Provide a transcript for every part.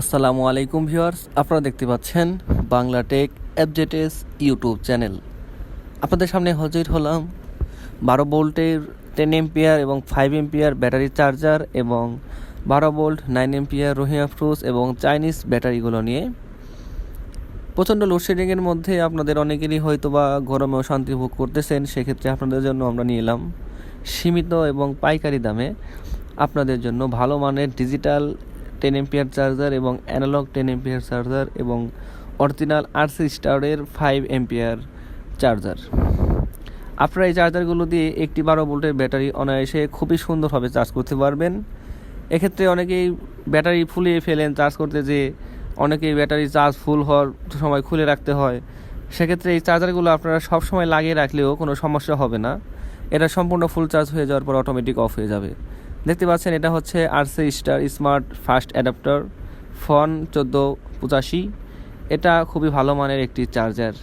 আসসালামু আলাইকুম ভিউয়ার্স, আপনারা দেখতে পাচ্ছেন বাংলা টেক এফজেটেস ইউটিউব চ্যানেল। আপনাদের সামনে হাজির হলাম বারো ভোল্টের টেন এম্পিয়ার এবং ফাইভ এম্পিয়ার ব্যাটারি চার্জার এবং বারো ভোল্ট নাইন এম্পিয়ার রোহিঙ্গা ফ্রুজ এবং চাইনিজ ব্যাটারিগুলো নিয়ে। প্রচণ্ড লোডশেডিংয়ের মধ্যে আপনাদের অনেকেরই হয়তো বা গরমে অশান্তি ভোগ করতেছেন, সেক্ষেত্রে আপনাদের জন্য আমরা নিয়ে এলাম সীমিত এবং পাইকারি দামে আপনাদের জন্য ভালো মানের ডিজিটাল টেন এম্পিয়ার চার্জার এবং অ্যানালগ টেন এম্পিয়ার চার্জার এবং অরিজিনাল আরসি স্টারের ফাইভ এম্পিয়ার চার্জার। আপনারা এই চার্জারগুলো দিয়ে একটি বারো ভোল্টের ব্যাটারি অনায়াসে খুবই সুন্দরভাবে চার্জ করতে পারবেন। এক্ষেত্রে অনেকেই ব্যাটারি ফুলিয়ে ফেলেন চার্জ করতে যে অনেকেই ব্যাটারি চার্জ ফুল হওয়ার সময় খুলে রাখতে হয়। সেক্ষেত্রে এই চার্জারগুলো আপনারা সব সময় লাগিয়ে রাখলেও কোনো সমস্যা হবে না। এটা সম্পূর্ণ ফুল চার্জ হয়ে যাওয়ার পর অটোমেটিক অফ হয়ে যাবে। দেখতে পাচ্ছেন, এটা হচ্ছে RC Star smart fast adapter von চোদ্দ পঁচাশি। এটা খুবই ভালো মানের একটি চার্জার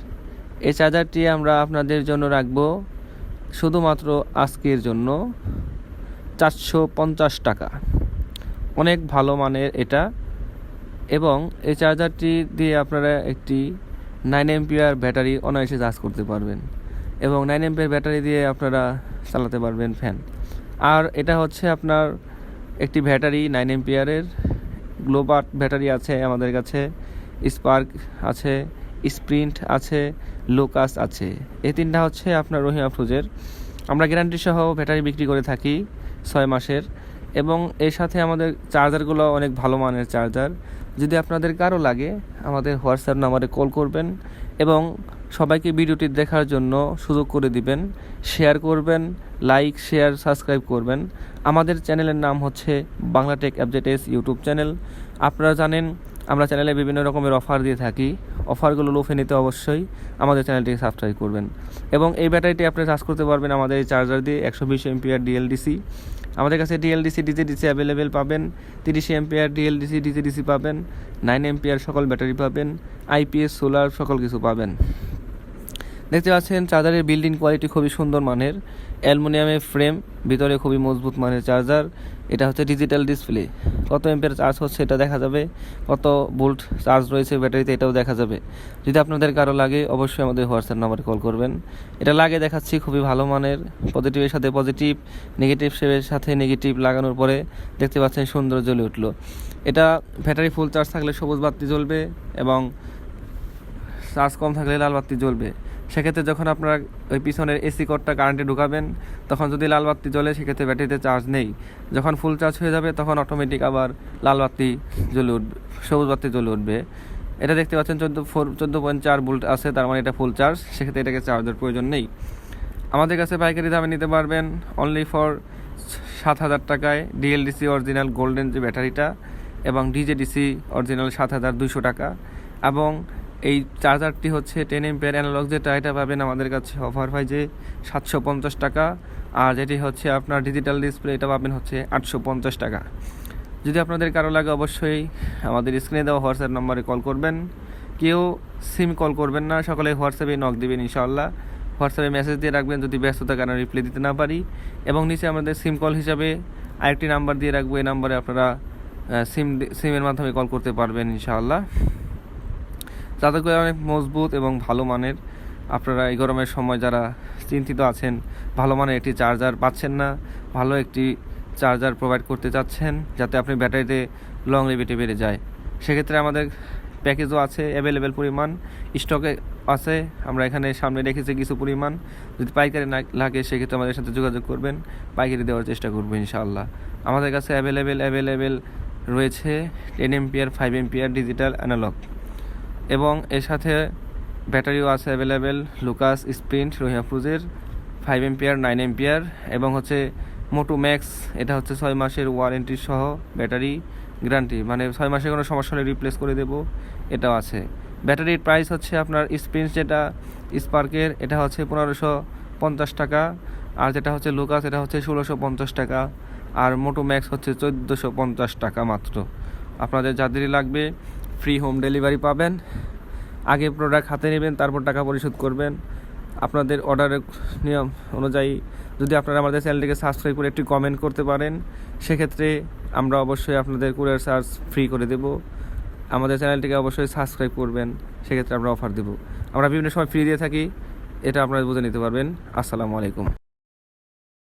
এই চার্জারটি আমরা আপনাদের জন্য রাখব শুধুমাত্র আজকের জন্য চারশো পঞ্চাশ টাকা। অনেক ভালো মানের এটা। এবং এই চার্জারটি দিয়ে আপনারা একটি নাইন এমপিআর ব্যাটারি অনায়াসে চার্জ করতে পারবেন। এবং নাইন এমপিআর ব্যাটারি দিয়ে আপনারা চালাতে পারবেন ফ্যান আর এটা হচ্ছে আপনার একটি ব্যাটারি নাইন এমপিয়ারের গ্লোবাট ব্যাটারি আছে আমাদের কাছে স্পার্ক আছে স্প্রিন্ট আছে লোকাস আছে। এই তিনটা হচ্ছে আপনার রহিমা ফ্রুজের আমরা গ্যারান্টি সহ ব্যাটারি বিক্রি করে থাকি ছয় মাসের। এবং এর সাথে আমাদের চার্জারগুলো অনেক ভালো মানের চার্জার যদি আপনাদের কারও লাগে, আমাদের হোয়াটসঅ্যাপ নাম্বারে কল করবেন এবং সবাইকে ভিডিওটি দেখার জন্য সুযোগ করে দিবেন শেয়ার করবেন লাইক শেয়ার সাবস্ক্রাইব করবেন। আমাদের চ্যানেলের নাম হচ্ছে বাংলা টেক অ্যাবজেটেস ইউটিউব চ্যানেল। আপনারা জানেন, আমরা চ্যানেলে বিভিন্ন রকমের অফার দিয়ে থাকি। অফারগুলো লোফে নিতে অবশ্যই আমাদের চ্যানেলটিকে সাবস্ক্রাইব করবেন। এবং এই ব্যাটারিটি আপনি চার্জ করতে পারবেন আমাদের এই চার্জার দিয়ে একশো বিশ এমপিআর ডিএলডিসি আমাদের কাছে ডিএলডিসি ডিজিডিসি অ্যাভেলেবেল পাবেন। তিরিশ এমপিআর ডিএলডিসি ডিজিডিসি পাবেন। নাইন এমপিআর সকল ব্যাটারি পাবেন। আইপিএস সোলার সকল কিছু পাবেন। দেখতে পাচ্ছেন চার্জারের বিল্ডিং কোয়ালিটি খুবই সুন্দর মানের। অ্যালুমিনিয়ামের ফ্রেম ভিতরে খুবই মজবুত মানের চার্জার। এটা হচ্ছে ডিজিটাল ডিসপ্লে কত এম্পের চার্জ হচ্ছে এটা দেখা যাবে। কত ভোল্ট চার্জ রয়েছে ব্যাটারিতে এটাও দেখা যাবে। যদি আপনাদের কারও লাগে, অবশ্যই আমাদের হোয়াটসঅ্যাপ নাম্বারে কল করবেন। এটা লাগে দেখাচ্ছি, খুবই ভালো মানের। পজিটিভের সাথে পজিটিভ নেগেটিভ শেপের সাথে নেগেটিভ লাগানোর পরে দেখতে পাচ্ছেন সুন্দর জ্বলে উঠল। এটা ব্যাটারি ফুল চার্জ থাকলে সবুজ বাতি জ্বলবে এবং চার্জ কম থাকলে লাল বাতি জ্বলবে। সেক্ষেত্রে যখন আপনারা ওই পিছনের এসি কোডটা কারেন্টে ঢুকাবেন, তখন যদি লাল বাতি জ্বলে, সেক্ষেত্রে ব্যাটারিতে চার্জ নেই। যখন ফুল চার্জ হয়ে যাবে, তখন অটোমেটিক আবার লাল বাতি জ্বলে উঠবে, সবুজ বাতি জ্বলে উঠবে। এটা দেখতে পাচ্ছেন চোদ্দ ফোর চোদ্দ পয়েন্ট চার ভোল্ট আছে, তার মানে এটা ফুল চার্জ সেক্ষেত্রে এটাকে চার্জের প্রয়োজন নেই। আমাদের কাছে পাইকারি দামে নিতে পারবেন অনলি ফর সাত হাজার টাকায় ডিএলডিসি অরিজিনাল গোল্ডেন যে ব্যাটারিটা এবং ডিজেডিসি অরিজিনাল সাত হাজার দুশো টাকা এবং এই চার্জারটি হচ্ছে টেন এমপিয়ার অ্যানালগ যেটা এটা পাবেন আমাদের কাছে অফার প্রাইজে সাতশো পঞ্চাশ টাকা। আর যেটি হচ্ছে আপনার ডিজিটাল ডিসপ্লে এটা পাবেন হচ্ছে আটশো পঞ্চাশ টাকা। যদি আপনাদের কারও লাগে অবশ্যই আমাদের স্ক্রিনে দেওয়া হোয়াটসঅ্যাপ নম্বরে কল করবেন। কেউ সিম কল করবেন না, সকলে হোয়াটসঅ্যাপে নক দেবেন ইনশাআল্লাহ। হোয়াটসঅ্যাপে মেসেজ দিয়ে রাখবেন যদি ব্যস্ততার কারণে রিপ্লাই দিতে না পারি। এবং নিচে আমাদের সিম কল হিসাবে আরেকটি নাম্বার দিয়ে রাখব, এই নাম্বারে আপনারা সিম সিমের মাধ্যমে কল করতে পারবেন ইনশাআল্লাহ। চাদরগুলো অনেক মজবুত এবং ভালো মানের আপনারা এই গরমের সময় যারা চিন্তিত আছেন, ভালো মানের একটি চার্জার পাচ্ছেন না, ভালো একটি চার্জার প্রোভাইড করতে চাচ্ছেন যাতে আপনি ব্যাটারিতে লং লিভিটি বেড়ে যায়। সেক্ষেত্রে আমাদের প্যাকেজও আছে অ্যাভেলেবেল পরিমাণ স্টকে আছে, আমরা এখানে সামনে রেখেছি কিছু পরিমাণ। যদি পাইকারি না লাগে, সেক্ষেত্রে আমাদের সাথে যোগাযোগ করবেন, পাইকারি দেওয়ার চেষ্টা করব ইনশাআল্লাহ। আমাদের কাছে অ্যাভেলেবেল অ্যাভেলেবেল রয়েছে ten ampere five ampere digital analogue এবং এর সাথে ব্যাটারিও আছে অ্যাভেলেবেল লুকাস স্প্রিন্ট রোহিয়া ফ্রুজের ফাইভ এমপিয়ার নাইন এমপিয়ার এবং হচ্ছে মোটু ম্যাক্স এটা হচ্ছে ছয় মাসের ওয়ারেন্টি সহ ব্যাটারি গ্যারান্টি মানে ছয় মাসে কোনো সমস্যা হলে রিপ্লেস করে দেবো, এটাও আছে। ব্যাটারির প্রাইস হচ্ছে আপনার স্প্রিন্ট যেটা স্পার্কের এটা হচ্ছে পনেরোশো পঞ্চাশ টাকা। আর যেটা হচ্ছে লুকাস এটা হচ্ছে ষোলোশো পঞ্চাশ টাকা। আর মোটো ম্যাক্স হচ্ছে চোদ্দোশো পঞ্চাশ টাকা মাত্র। আপনাদের যাদেরই লাগবে ফ্রি হোম ডেলিভারি পাবেন। আগে প্রোডাক্ট হাতে নেবেন, তারপর টাকা পরিশোধ করবেন। আপনাদের অর্ডারের নিয়ম অনুযায়ী যদি আপনারা আমাদের চ্যানেলটিকে সাবস্ক্রাইব করে একটি কমেন্ট করতে পারেন, সেক্ষেত্রে আমরা অবশ্যই আপনাদের কুরিয়ার চার্জ ফ্রি করে দেব। আমাদের চ্যানেলটিকে অবশ্যই সাবস্ক্রাইব করবেন, সেক্ষেত্রে আমরা অফার দেব। আমরা বিভিন্ন সময় ফ্রি দিয়ে থাকি, এটা আপনারা বুঝে নিতে পারবেন। আসসালামু আলাইকুম।